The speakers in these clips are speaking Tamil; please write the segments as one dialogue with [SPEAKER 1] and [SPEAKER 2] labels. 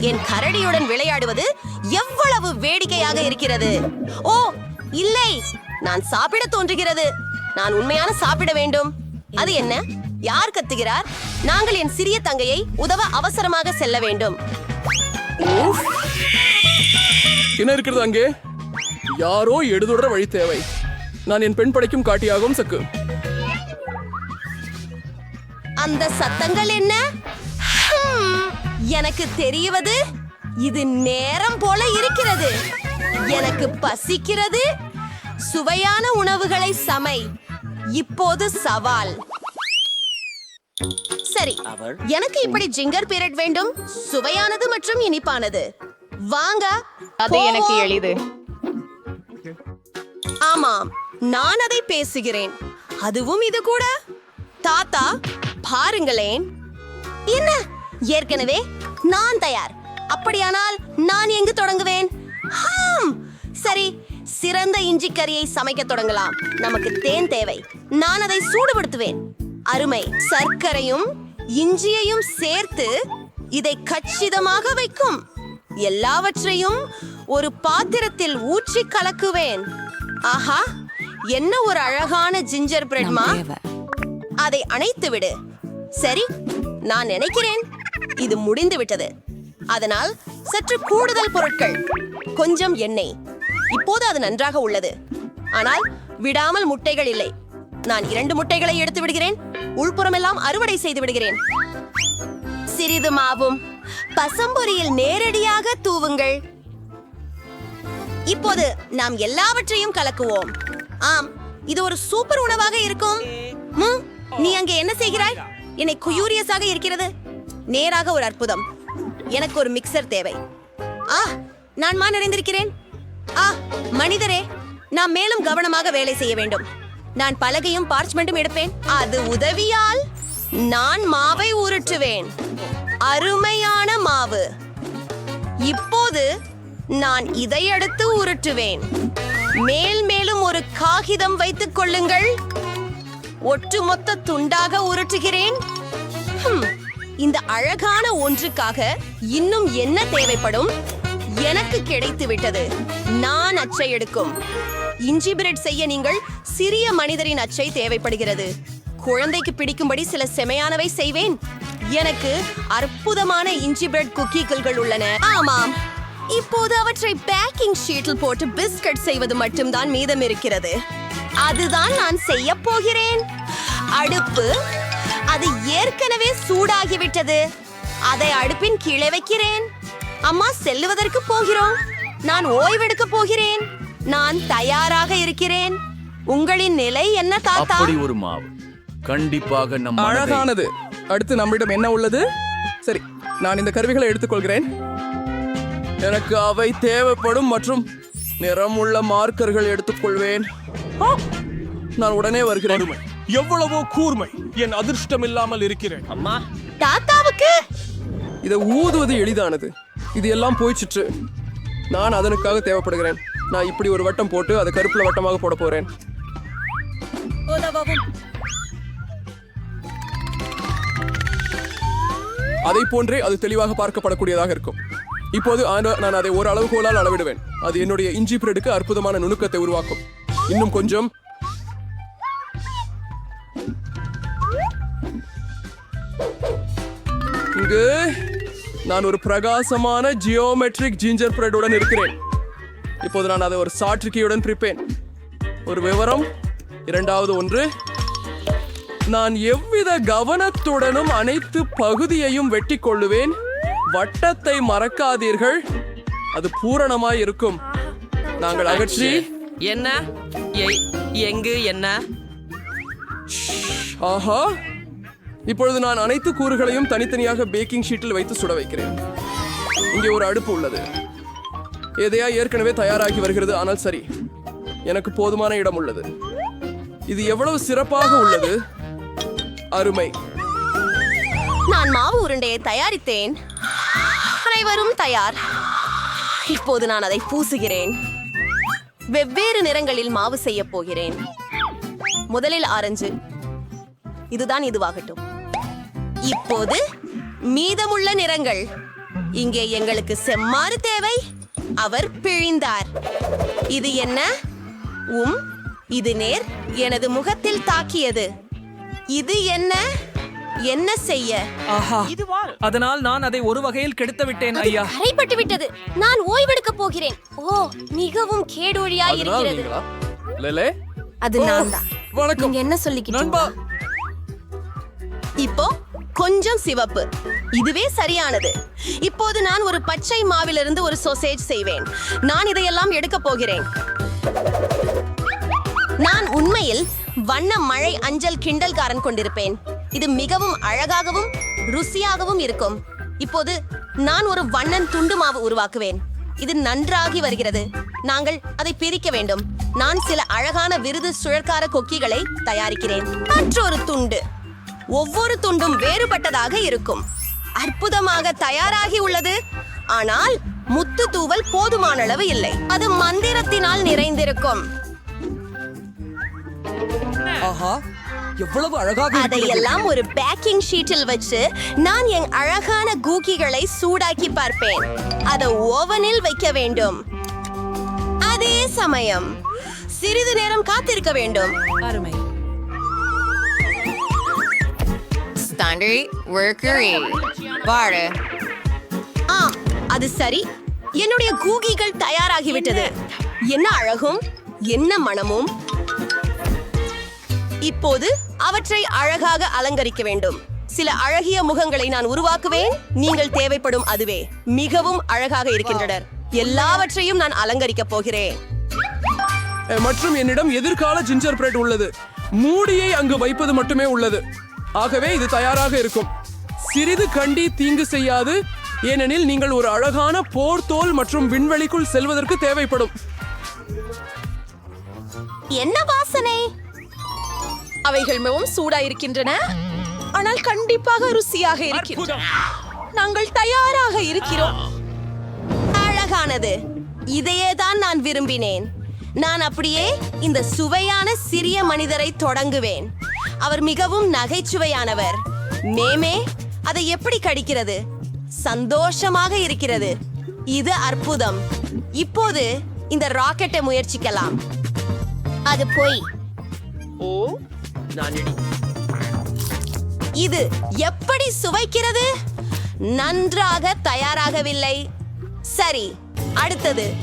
[SPEAKER 1] என் கரடியுடன் விளையாடுவது எவ்வளவு வேடிக்கையாக இருக்கிறது? ஓ இல்லை. நான் சாப்பிட தோன்றுகிறது. நான் உண்மையான சாப்பிட வேண்டும். அது என்ன? யார் கத்துகிறார்? நாங்கள் என் சிறிய தங்கையை உதவ அவசரமாக செல்ல வேண்டும்.
[SPEAKER 2] என்ன இருக்கிறது அங்கே? யாரோ எடுதுடர வழி தேவை. நான் என் பெண் படைக்கும் காட்டியாகவும் சக்கு.
[SPEAKER 1] அந்த சத்தங்கள் என்ன? எனக்கு தெரிவது இது நேரம் போல இருக்கிறது. எனக்கு பசிக்கிறது சுவையான உணவுகளை சமை. இப்போது சவால். சரி எனக்கு இப்படி ஜிங்கர் பீரட் வேண்டும் சுவையானது மற்றும் இனிப்பானது. வாங்க
[SPEAKER 3] அது எனக்கு. எளிது.
[SPEAKER 1] ஆமாம் நான் அதை பேசுகிறேன். அதுவும் இது கூட. தாத்தா பாருங்களேன். என்ன? ஏற்கனவே நான் தயார். அப்படியானால் நான் எங்கு தொடங்குவேன்? ஹாம்! சரி சிறந்த இஞ்சி கறியை சமைக்க தொடங்கலாம். நமக்கு தேன் தேவை. நான் அதை சூடுபடுத்துவேன். அருமை. சர்க்கரையும் இஞ்சியையும் சேர்த்து இதை கச்சிதமாக வைக்கும். எல்லாவற்றையும் ஒரு பாத்திரத்தில் ஊற்றி கலக்குவேன். ஆஹா! என்ன ஒரு அழகான ஜிஞ்சர் பிரெட்மா அதை அணைத்து விடு சரி நான் நினைக்கிறேன். இது முடிந்து விட்டது அதனால் சற்று கூடுதல் பொருட்கள் கொஞ்சம் எண்ணெய். இப்போது அது நன்றாக உள்ளது. ஆனால் விடாமல் முட்டைகள் இல்லை. நான் இரண்டு முட்டைகளை எடுத்து விடுகிறேன். உள்புறமெல்லாம் அறுவடை செய்து விடுகிறேன். சிறிது மாவும். பசம்பொரியில் நேரடியாக தூவுங்கள். இப்போது நாம் எல்லாவற்றையும் கலக்குவோம். ஆம் இது ஒரு சூப்பர் உணவாக இருக்கும். நீ அங்கே என்ன செய்கிறாய்? என்னை குயூரியஸாக இருக்கிறது. நேராக ஒரு அற்புதம். எனக்கு ஒரு மிக்சர் தேவை. ஆ நான் மா நிறைந்திருக்கிறேன். ஆ மனிதரே நான் மேலும் கவனமாக வேலை செய்ய வேண்டும். நான் பலகையும் பார்ச்மெண்ட்டும் எடுப்பேன். அது உதவியால் நான் மாவை உருட்டுவேன். அருமையான மாவு. இப்போது நான் இதை அடுத்து உருட்டுவேன். மேல் மேலும் ஒரு காகிதம் வைத்துக் கொள்ளுங்கள். ஒட்டுமொத்த துண்டாக உருட்டுகிறேன். இந்த அழகான ஒன்றுக்காக இன்னும் என்ன தேவைப்படும்? எனக்கு கிடைத்து விட்டது. நான் அச்சை எடுக்கும். இஞ்சி பிரெட் செய்ய நீங்கள் சிறிய மனிதரின் அச்சை தேவைப்படுகிறது. குழந்தைக்கு பிடிக்கும்படி சில செமையானவை செய்வேன். எனக்கு அற்புதமான இஞ்சி பிரெட் குக்கீக்கள்கள் உள்ளன. ஆமாம். இப்போது அவற்றை பேக்கிங் ஷீட்டில் போட்டு பிஸ்கட் செய்வது மட்டும்தான் மீதம் இருக்கிறது. அதுதான் நான் செய்ய போகிறேன். அடுப்பு அது ஏற்கனவே சூடாகிவிட்டது. அதை அடுப்பின் கீழே வைக்கிறேன். அம்மா செல்லுவதற்கு போகிறோம். நான் ஓய்வெடுக்க போகிறேன். நான் தயாராக இருக்கிறேன். உங்களின் நிலை என்ன தாத்தா?
[SPEAKER 4] அப்படி ஒரு மாவு. கண்டிப்பாக நம் மனதை
[SPEAKER 2] அழகானது. அடுத்து நம்மிடம் என்ன உள்ளது? சரி நான் இந்த கருவிகளை எடுத்துக்கொள்கிறேன். எனக்கு அவை தேவைப்படும் மற்றும் நிறமுள்ள மார்க்கர்கள் எடுத்துக்கொள்வேன். நான் உடனே வருகிறேன்.
[SPEAKER 5] எவ்வளவோ கூர்மை என் அதிர்ஷ்டம் இல்லாமல் இருக்கிறேன்
[SPEAKER 1] தாத்தாவுக்கு?
[SPEAKER 2] இதை ஊதுவது எளிதானது. இது எல்லாம் போய்ச்சிற்று. நான் அதனுக்காக தேவைப்படுகிறேன். நான் இப்படி ஒரு வட்டம் போட்டு அதை கருப்புல வட்டமாக போட போறேன். அதை போன்றே அது தெளிவாக பார்க்கப்படக்கூடியதாக இருக்கும். இப்போது நான் அதை ஒரு அளவுகோலால் அளவிடுவேன். அது என்னுடைய இஞ்சி பிரெடுக்கு அற்புதமான நுணுக்கத்தை உருவாக்கும். இன்னும் கொஞ்சம் இங்கு நான் ஒரு பிரகாசமான ஜியோமெட்ரிக் ஜிஞ்சர் பிரெட்டுடன் இருக்கிறேன். இப்போது நான் அதை ஒரு சாற்றுக்கியுடன் பிரிப்பேன். ஒரு விவரம் இரண்டாவது ஒன்று நான் எவ்வித கவனத்துடனும் அனைத்து பகுதியையும் வெட்டி கொள்ளுவேன். வட்டத்தை மறக்காதீர்கள். அது பூரணமாய் இருக்கும். நாங்கள் அகற்றி
[SPEAKER 6] என்ன? எங்கு என்ன?
[SPEAKER 2] ஆஹா. இப்பொழுது நான் அனைத்து கூறுகளையும் தனித்தனியாக பேக்கிங் ஷீட்டில் வைத்து சுட வைக்கிறேன். இங்கே ஒரு அடுப்பு உள்ளது. எதையா ஏற்கனவே தயாராகி வருகிறது ஆனால் சரி. எனக்கு போதுமான இடம் உள்ளது. இது எவ்வளவு சிறப்பாக உள்ளது? அருமை.
[SPEAKER 1] நான் மாவு உருண்டையை தயாரித்தேன். அனைவரும் தயார். இப்போது நான் அதை பூசுகிறேன். வெவ்வேறு நிறங்களில் மாவு செய்ய போகிறேன். முதலில் ஆரஞ்சு. இதுதான் இதுவாகட்டும். இப்போது மீதமுள்ள நிறங்கள். இங்கே எங்களுக்கு செம்மாறு தேவை. அவர் பிழிந்தார். இது என்ன? உம் இது நேர் எனது முகத்தில் தாக்கியது. இது என்ன? என்ன செய்ய?
[SPEAKER 3] ஆஹா அதனால் நான் அதை ஒரு வகையில் கெடுத்து விட்டேன் ஐயா.
[SPEAKER 7] அரைப்பட்டு விட்டது. நான் ஓய்வெடுக்க போகிறேன். ஓ மிகவும் கேடொழியா இருக்கிறது.
[SPEAKER 2] லேலே?
[SPEAKER 1] அது நான் தான்
[SPEAKER 2] வணக்கம்.
[SPEAKER 7] என்ன சொல்லிக்கிட்டீங்க?
[SPEAKER 2] நண்பா.
[SPEAKER 1] இப்போ கொஞ்சம் சிவப்பு. இதுவே சரியானது. இப்போது நான் ஒரு பச்சை மாவிலிருந்து ஒரு சொசேஜ் செய்வேன். நான் இதையெல்லாம் எடுக்க போகிறேன். நான் உண்மையில் வண்ண மழை அஞ்சல் கிண்டல்காரன் கொண்டிருப்பேன். இது மிகவும் அழகாகவும் ருசியாகவும் இருக்கும். இப்போது நான் ஒரு வண்ணன் துண்டு மாவு உருவாக்குவேன். இது நன்றாகி வருகிறது. நாங்கள் அதை பிரிக்க வேண்டும். நான் சில அழகான விருது சுழற்கார கொக்கிகளை தயாரிக்கிறேன். மற்றொரு துண்டு. ஒவ்வொரு துண்டும் வேறுபட்டதாக இருக்கும். அற்புதமாக தயாராகி உள்ளது. ஆனால் முத்து தூவல் போதுமான அளவு இல்லை. அது மந்திரத்தினால் நிறைந்திருக்கும்.
[SPEAKER 3] எவ்வளவு அழகாக.
[SPEAKER 1] அதையெல்லாம் ஒரு பேக்கிங் ஷீட்டில் வச்சு நான் என் அழகான கூக்கிகளை சூடாக்கி பார்ப்பேன். அதை ஓவனில் வைக்க வேண்டும். அதே சமயம் சிறிது நேரம் காத்திருக்க வேண்டும்.
[SPEAKER 6] அருமை.
[SPEAKER 8] Standard workery. பாரு
[SPEAKER 1] ஆம் அது சரி. என்னுடைய கூகிகள் தயாராகிவிட்டது. என்ன அழகும்? என்ன மனமும் இப்போது அவற்றை அழகாக அலங்கரிக்க வேண்டும். சில அழகிய முகங்களை நான் உருவாக்குவேன். நீங்கள் தேவைப்படும் அதுவே. மிகவும் அழகாக இருக்கின்றனர். எல்லாவற்றையும் நான் அலங்கரிக்கப் போகிறேன்.
[SPEAKER 2] மற்றும் என்னிடம் எதிர்கால ஜிஞ்சர் பிரெட் உள்ளது. மூடியை அங்கு வைப்பது மட்டுமே உள்ளது. ஆகவே இது தயாராக இருக்கும். சிறிது கண்டி தீங்கு செய்யாது ஏனெனில் நீங்கள் ஒரு அழகான போர் தோல் மற்றும் விண்வெளிக்குள் செல்வதற்கு தேவைப்படும்.
[SPEAKER 1] என்ன வாசனை? அவைகள் மிகவும் சூடா இருக்கின்றன ஆனால் கண்டிப்பாக ருசியாக இருக்கின்றன. நாங்கள் தயாராக இருக்கிறோம். அழகானது. இதையே தான் நான் விரும்பினேன். நான் அப்படியே இந்த சுவையான சிறிய மனிதரை தொடங்குவேன். அவர் மிகவும் நகைச்சுவையானவர். மேமே அதை எப்படி கடிக்கிறது? சந்தோஷமாக இருக்கிறது. இது அற்புதம். இப்போது இந்த ராக்கெட்டை முயற்சிக்கலாம். அது போய்.
[SPEAKER 6] ஓ
[SPEAKER 1] இது எப்படி சுவைக்கிறது? நன்றாக தயாராகவில்லை. சரி அடுத்தது.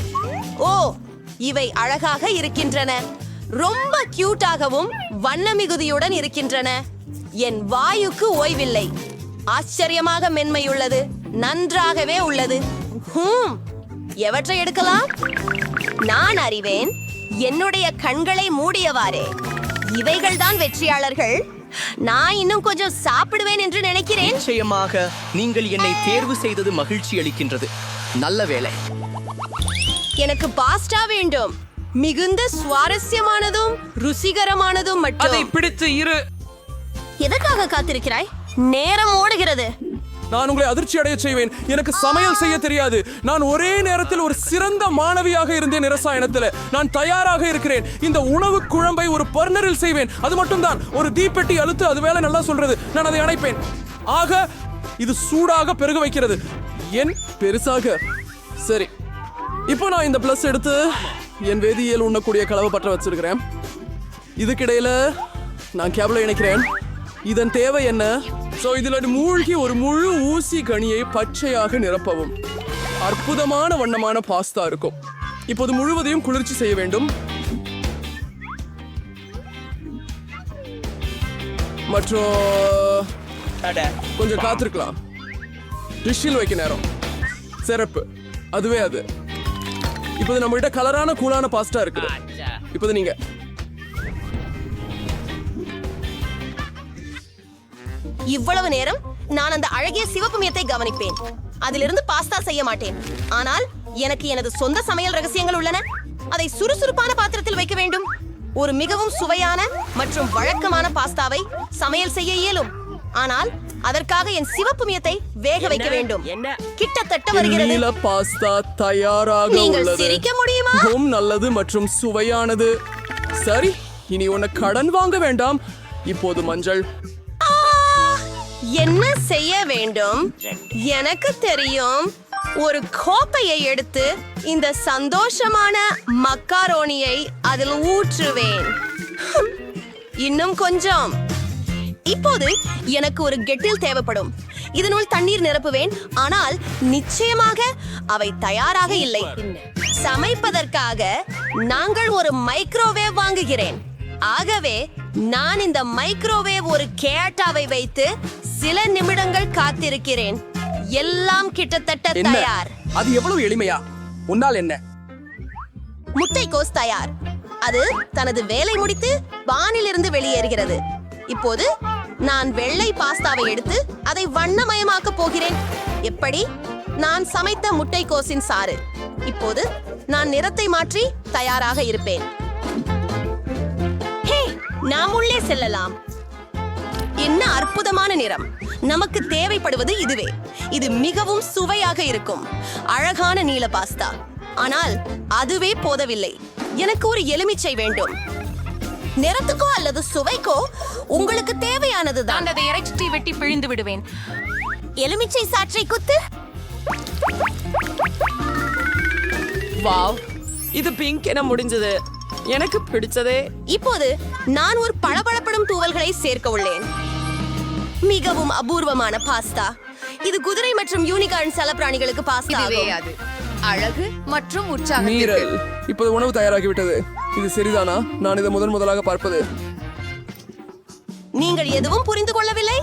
[SPEAKER 1] ஓ இவை அழகாக இருக்கின்றன. ரொம்ப கியூட்டாகவும் வண்ண மிகுதியுடன் இருக்கின்றன. என் வாயுக்கு ஓய்வில்லை. ஆச்சரியமாக மென்மையுள்ளது. நன்றாகவே உள்ளது. ஹூம். எவற்றை எடுக்கலாம்? நான் அறிவேன். என்னுடைய கண்களை மூடியவாறே. இவைகள்தான் வெற்றியாளர்கள். நான் இன்னும் கொஞ்சம் சாப்பிடுவேன் என்று நினைக்கிறேன்.
[SPEAKER 9] நிச்சயமாக. நீங்கள் என்னை தேர்வு செய்தது மகிழ்ச்சி அளிக்கின்றது. நல்ல வேலை
[SPEAKER 1] எனக்கு பாஸ்டா வேண்டும். மிகுந்த சுவாரஸ்யமானதும் ருசிகரமானதும்
[SPEAKER 3] அதை
[SPEAKER 1] மட்டும்
[SPEAKER 3] பிடித்து இரு.
[SPEAKER 1] எதற்காக காத்திருக்கிறாய்? நேரம் ஓடுகிறது.
[SPEAKER 2] நான் உங்களை அதிர்ச்சி அடைய செய்வேன். எனக்கு சமையல் செய்ய தெரியாது. நான் ஒரே நேரத்தில் ஒரு சிறந்த மாணவியாக இருந்தேன் இரசாயனத்தில். நான் தயாராக இருக்கிறேன். இந்த உணவு குழம்பை ஒரு பர்னரில் செய்வேன். அது மட்டும்தான். ஒரு தீப்பெட்டி அழுத்து அது வேலை நல்லா சொல்றது. நான் அதை அணைப்பேன். ஆக இது சூடாக பெருக வைக்கிறது. என் பெருசாக. சரி. இப்போ நான் இந்த பிளஸ் எடுத்து என் வேதியியல் உண்ணக்கூடிய கலவை பற்ற வச்சிருக்கிறேன். இதுக்கிடையில நான் கேபிள இணைக்கிறேன். இதன் தேவை என்ன? சோ இதுல மூழ்கி ஒரு முழு ஊசி கனியை பச்சையாக நிரப்பவும். அற்புதமான வண்ணமான பாஸ்தா இருக்கும். இப்போது முழுவதையும் குளிர்ச்சி செய்ய வேண்டும். மற்றும் கொஞ்சம் காத்திருக்கலாம். டிஷ்ஷில் வைக்க நேரம். சிறப்பு. அதுவே அது. இப்போது நம்மகிட்ட கலரான கூலான பாஸ்டா இருக்குது. இப்போது நீங்க.
[SPEAKER 1] இவ்வளவு நேரம் நான் அந்த அழகிய சிவப்பு மீயத்தை கவனிப்பேன். அதிலிருந்து பாஸ்தா செய்ய மாட்டேன். ஆனால் எனக்கு எனது சொந்த சமையல் ரகசியங்கள் உள்ளன. அதை சுறுசுறுப்பான பாத்திரத்தில் வைக்க வேண்டும். ஒரு மிகவும் சுவையான மற்றும் வழக்கமான பாஸ்தாவை சமையல் செய்ய இயலும். ஆனால் அதற்காக என் சிவப்பு மீயத்தை வேக வைக்க வேண்டும்.
[SPEAKER 6] என்ன?
[SPEAKER 1] கிட்டத்தட்ட வருகிறது.
[SPEAKER 2] நீல பாஸ்தா தயாராக
[SPEAKER 1] நீங்கள்
[SPEAKER 2] உள்ளது.
[SPEAKER 1] சிரிக்க முடியுமா?
[SPEAKER 2] மிகவும் நல்லது மற்றும் சுவையானது. சரி இனி உன்னை கடன் வாங்க வேண்டாம். இப்போது மஞ்சள்.
[SPEAKER 1] ஆ! என்ன செய்ய வேண்டும்? எனக்கு தெரியும். ஒரு கோப்பையை எடுத்து இந்த சந்தோஷமான மக்காரோனியை அதில் ஊற்றுவேன். இன்னும் கொஞ்சம். இப்போது எனக்கு ஒரு கெட்டில் தேவைப்படும். இதனுள் தண்ணீர் நிரப்புவேன். ஆனால் நிச்சயமாக அவை தயாராக இல்லை. சமைப்பதற்காக நாங்கள் ஒரு மைக்ரோவேவ் வாங்குகிறேன். ஆகவே நான் இந்த மைக்ரோவேவ் ஒரு கேட்டாவை வைத்து சில நிமிடங்கள் காத்திருக்கிறேன். எல்லாம் கிட்டத்தட்ட தயார்.
[SPEAKER 2] அது எவ்வளவு எளிமையா? உன்னால் என்ன?
[SPEAKER 1] முட்டைக்கோஸ் தயார். அது தனது வேலை முடித்து பானிலிருந்து வெளியேறுகிறது. இப்போது நான் வெள்ளை பாஸ்தாவை எடுத்து அதை வண்ணமயமாக்க போகிறேன். எப்படி? நான் சமைத்த முட்டைக்கோஸின் சாறு. இப்போது நான் நிறத்தை மாற்றி தயாராக இருப்பேன். ஹே நாம் உள்ளே செல்லலாம். என்ன அற்புதமான நிறம். நமக்கு தேவைப்படுவது இதுவே. இது மிகவும் சுவையாக இருக்கும். அழகான நீல பாஸ்தா. ஆனால் அதுவே போதவில்லை. எனக்கு ஒரு எலுமிச்சை வேண்டும். நிறத்துக்கோ அல்லது சுவைக்கோ உங்களுக்கு தேவையானதுதான்.
[SPEAKER 8] நான் அதை இறைச்சி வெட்டி பிழிந்து விடுவேன்.
[SPEAKER 1] எலுமிச்சை சாற்றை குத்து.
[SPEAKER 6] வாவ் இது பிங்க் என முடிஞ்சது. எனக்கு பிடிச்சதே.
[SPEAKER 1] இப்போது நான் ஒரு பளபளப்படும் தூவல்களை சேர்க்க உள்ளேன். மிகவும் அபூர்வமான பாஸ்தா. இது குதிரை மற்றும் யூனிகார்ன் செலப்பிராணிகளுக்கு பாஸ்தா
[SPEAKER 8] இதுவே
[SPEAKER 1] ஆகும்.
[SPEAKER 8] அது. அழகு மற்றும் உற்சாகம்
[SPEAKER 2] மீறல் இப்போது உணவு தயாராகிவிட்டது. இது சரிதானா? நான் இதை முதன் முதலாக பார்ப்பது.
[SPEAKER 1] நீங்கள் எதுவும் புரிந்து கொள்ளவில்லை?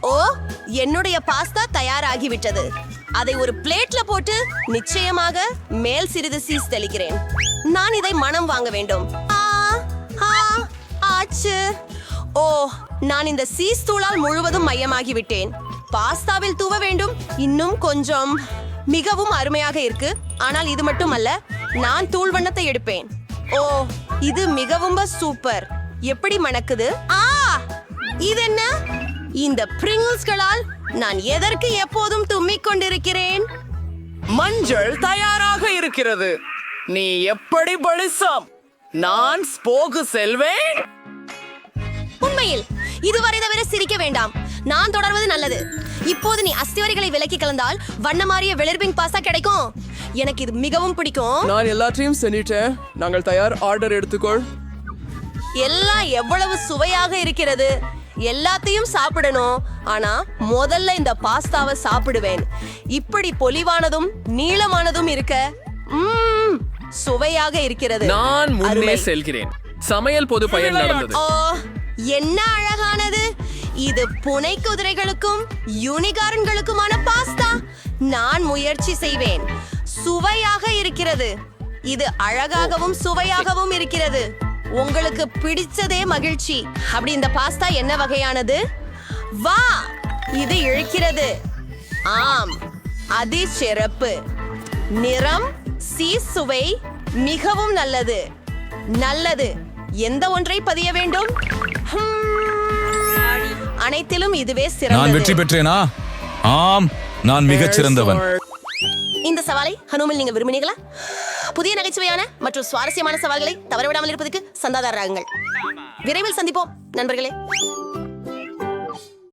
[SPEAKER 1] ஓ என்னுடைய பாஸ்தா தயாராகிவிட்டது. அதை ஒரு பிளேட்ல போட்டு நிச்சயமாக மேல் சிறிது சீஸ் தெளிக்கிறேன். நான் இதை மனம் வாங்க வேண்டும். ஆ, ஆச்சு. ஓ நான் இந்த சீஸ் தூளால் முழுவதும் மையமாகி விட்டேன் பாஸ்தாவில் தூவ வேண்டும். இன்னும் கொஞ்சம். மிகவும் அருமையாக இருக்கு. ஆனால் இது மட்டும் அல்ல நான் தூள் வண்ணத்தை எடுப்பேன். ஓ இது மிகவும் சூப்பர். எப்படி மணக்குது? ஆ இது என்ன? இந்த பிரிங்கிள்ஸ்களால் நான் எதற்கு எப்போதும் தும்மிக் கொண்டிருக்கிறேன்?
[SPEAKER 9] மஞ்சள் தயாராக இருக்கிறது. நீ எப்படி பலிசம் நான் ஸ்போகு செல்வேன்?
[SPEAKER 1] உண்மையில் இதுவரை தவிர சிரிக்க வேண்டாம். நான் தொடர்வது நல்லது. இப்போது நீ அஸ்திவரிகளை விலக்கி கலந்தால் வண்ணமாறிய வெளிர்பிங் பாஸ்தா கிடைக்கும். எனக்கு இது மிகவும் பிடிக்கும்.
[SPEAKER 2] நான் எல்லாத்தையும் செஞ்சிட்டேன். நாங்கள் தயார் ஆர்டர் எடுத்துக்கொள்.
[SPEAKER 1] எல்லாம் எவ்வளவு சுவையாக இருக்கிறது. எல்லாத்தையும் சாப்பிடணும். ஆனா முதல்ல இந்த பாஸ்தாவை சாப்பிடுவேன். இப்படி பொலிவானதும் நீளமானதும் இருக்க ம்ம், சுவையாக இருக்கிறது.
[SPEAKER 4] நான் முன்னே
[SPEAKER 1] அருமை.
[SPEAKER 4] செல்கிறேன். சமையல் பொது பயன் நடந்தது.
[SPEAKER 1] ஓ என்ன அழகானது. இது புனை குதிரைகளுக்கும் யூனிகாரன்களுக்குமான பாஸ்தா. நான் முயற்சி செய்வேன். சுவையாக இருக்கிறது. இது அழகாகவும் சுவையாகவும் இருக்கிறது. உங்களுக்கு பிடிச்சதே மகிழ்ச்சி. அப்படி இந்த பாஸ்தா என்ன வகையானது? வா இது இழுக்கிறது. ஆம் அதி சிறப்பு. நிறம் சீ சுவை மிகவும் நல்லது. நல்லது. எந்த ஒன்றை பதிய வேண்டும்? ஹம், அனைத்திலும் இதுவே
[SPEAKER 10] நான்
[SPEAKER 1] சிறந்தது.
[SPEAKER 10] வெற்றி பெற்றேனா? ஆம் நான் மிகச் சிறந்தவன்
[SPEAKER 1] இந்த சவாலை ஹனுமில் நீங்க விரும்பினீங்களா? புதிய நகைச்சுவையான மற்றும் சுவாரஸ்யமான சவால்களை தவறவிடாமல் இருப்பதற்கு சந்தாதாரராகுங்கள். விரைவில் சந்திப்போம் நண்பர்களே.